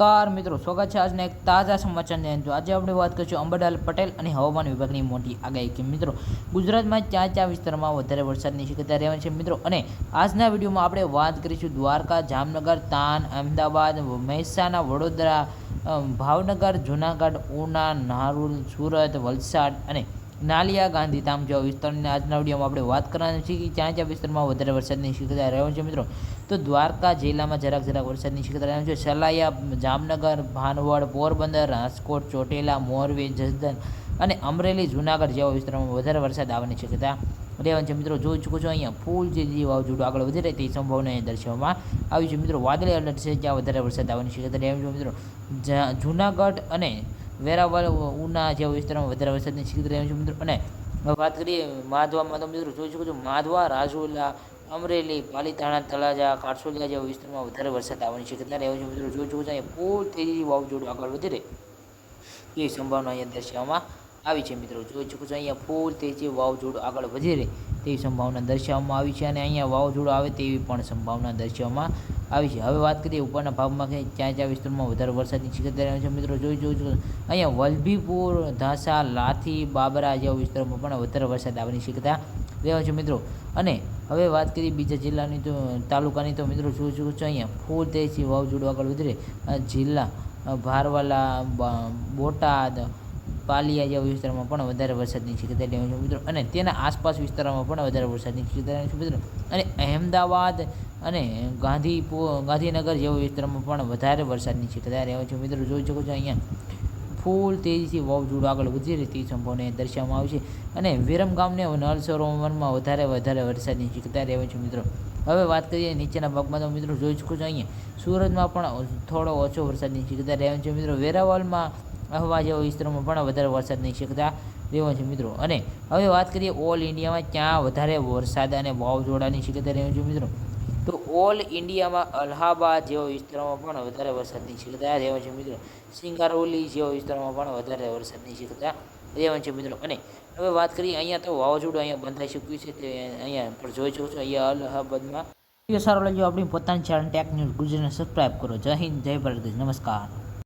Car મિત્રો, સ્વાગત છે આજના એક તાજા સમાચારની અંદર. આજે આપણે વાત કરીશું અંબાલાલ પટેલ અને હવામાન વિભાગની મોટી આગાહી કે મિત્રો, ગુજરાતમાં ચાર ચાર વિસ્તારમાં વધારે વરસાદની શક્યતા રહેવાની છે મિત્રો. અને આજના વિડીયોમાં આપણે વાત કરીશું દ્વારકા, જામનગર, તાન, અમદાવાદ, મહેસાણા, વડોદરા ભાવનગર, જુનાગઢ, ઉના નારુલ સુરત, વલસાડ અને નાલિયા ગાંધીધામ જેવા વિસ્તારની આજના વિડીયોમાં આપણે વાત કરવાની છે કે ક્યાં ક્યાં વિસ્તારમાં વધારે વરસાદની શક્યતા રહેવાની છે મિત્રો. તો દ્વારકા જિલ્લામાં જરાક જરાક વરસાદની શક્યતા રહેવાની છે. સલાયા, જામનગર, ભાનવડ, પોરબંદર, રાજકોટ, ચોટીલા, મોરબી જસદન અને અમરેલી, જુનાગઢ જેવા વિસ્તારોમાં વધારે વરસાદ આવવાની શક્યતા રહેવાની છે. મિત્રો, જોઈ ચૂકું છો અહીંયા ફૂલ જે વાવાઝોડું આગળ વધી રહી તે સંભાવના દર્શાવવામાં આવી છે. મિત્રો, વાદળી અલર્ટ છે જ્યાં વધારે વરસાદ આવવાની શક્યતા રહેવાની છે. મિત્રો જુનાગઢ અને વેરાવળ ઉના જેવા વિસ્તારોમાં વધારે વરસાદની શક્યતા રહેવાની છે મિત્રો. અને વાત કરીએ માધવામાં, તો મિત્રો જોઈ શકો છો માધવા, રાજુલા, અમરેલી, પાલીતાણા, તળાજા, કારસોલિયા જેવા વિસ્તારમાં વધારે વરસાદ આવવાની શક્યતા રહેવાની છે મિત્રો. જોઈ શકો છો અહીંયા ફૂલ તેજી વાવાઝોડું આગળ વધી રહે. એ સંભાવના અહીંયા દર્શાવવામાં આવી છે મિત્રો. જોઈ શકો છો અહીંયા ફૂલ તેજી વાવાઝોડું આગળ વધી રહે તેવી સંભાવના દર્શાવવામાં આવી છે. અને અહીંયા વાવાઝોડું આવે તેવી પણ સંભાવના દર્શાવવામાં આવી છે. હવે વાત કરીએ ઉપરના ભાગમાં કે ક્યાં ક્યાં વિસ્તારમાં વધારે વરસાદની રહે છે. મિત્રો, જોઈ જોઈ અહીંયા વલભીપુર, ધાસા, લાથી, બાબરા જેવા વિસ્તારોમાં પણ વધારે વરસાદ આવવાની શક્યતા રહેવા છે, મિત્રો. અને હવે વાત કરીએ બીજા જિલ્લાની તો, તાલુકાની તો, મિત્રો, જોઈ શકો છું અહીંયા ફૂલ તેજી વાવાઝોડું આગળ વધી જિલ્લા ભારવાલા બોટાદ પાલિયા જેવા વિસ્તારમાં પણ વધારે વરસાદની શક્યતા રહેવાની છે, મિત્રો. અને તેના આસપાસ વિસ્તારોમાં પણ વધારે વરસાદની શક્યતા છે, મિત્રો. અને અહેમદાબાદ અને ગાંધીપુર ગાંધીનગર જેવા વિસ્તારોમાં પણ વધારે વરસાદની શક્યતા રહેવાની છે, મિત્રો. જોઈ શકો છો અહીંયા ફૂલ તેજીથી વાવઝોડું આગળ વધી રહે તેવી સંભાવના દર્શાવવામાં આવી છે. અને વિરમગામને નળ સરોવરમાં વધારે વધારે વરસાદની શક્યતા રહેવાની છે, મિત્રો. હવે વાત કરીએ નીચેના ભાગમાં તો, મિત્રો, જોઈ શકો છો અહીંયા. સુરતમાં પણ થોડો ઓછો વરસાદની શક્યતા રહેવાની છે, મિત્રો. વેરાવળમાં અહવા જેવા વિસ્તારોમાં પણ વધારે વરસાદની શક્યતા રહેવાની છે મિત્રો. અને હવે વાત કરીએ ઓલ ઇન્ડિયામાં ક્યાં વધારે વરસાદ અને વાવાઝોડાની શક્યતા રહેવાની છે મિત્રો? તો ઓલ ઇન્ડિયામાં અલ્હાબાદ જેવા વિસ્તારોમાં પણ વધારે વરસાદની શક્યતા રહેવાની છે મિત્રો. સિંગારોલી જેવા વિસ્તારોમાં પણ વધારે વરસાદની શક્યતા રહેવાની છે મિત્રો. અને હવે વાત કરીએ અહીંયા તો વાવાઝોડું અહીંયા બંધાઈ શક્યું છે તે અહીંયા પણ જોઈ શકો છો. અહીંયા અલ્હાબાદમાં. સારો લાગ્યો આપણી પોતાની ચેનલ ટેક ન્યૂઝ ગુજરાતને સબસ્ક્રાઈબ કરો. જય હિન્દ, જય ભારત, નમસ્કાર.